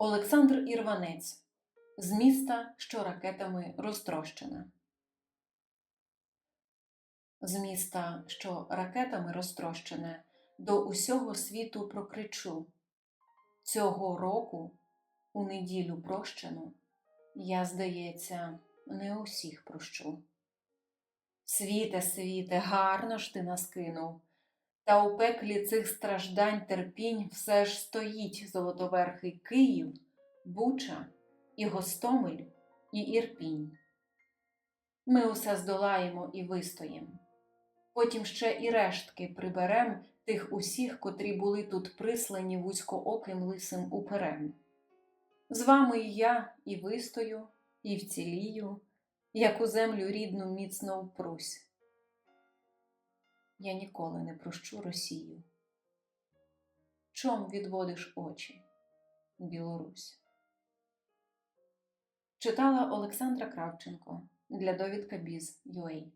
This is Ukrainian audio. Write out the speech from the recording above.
Олександр Ірванець з міста, що ракетами розтрощене. З міста, що ракетами розтрощене, до усього світу прокричу. Цього року, у неділю прощену, я, здається, не усіх прощу. Світе, світе, гарно ж ти нас кинув, та у пеклі цих страждань терпінь все ж стоїть золотоверхий Київ, Буча і Гостомель, і Ірпінь. Ми усе здолаємо і вистоїм. Потім ще і рештки приберем тих усіх, котрі були тут прислані вузькооким лисим уперем. З вами і я і вистою, і вцілію, як у землю рідну міцно впрусь. Я ніколи не прощу Росію. Чом відводиш очі, Білорусь? Читала Олександра Кравченко для довідка Біз.UA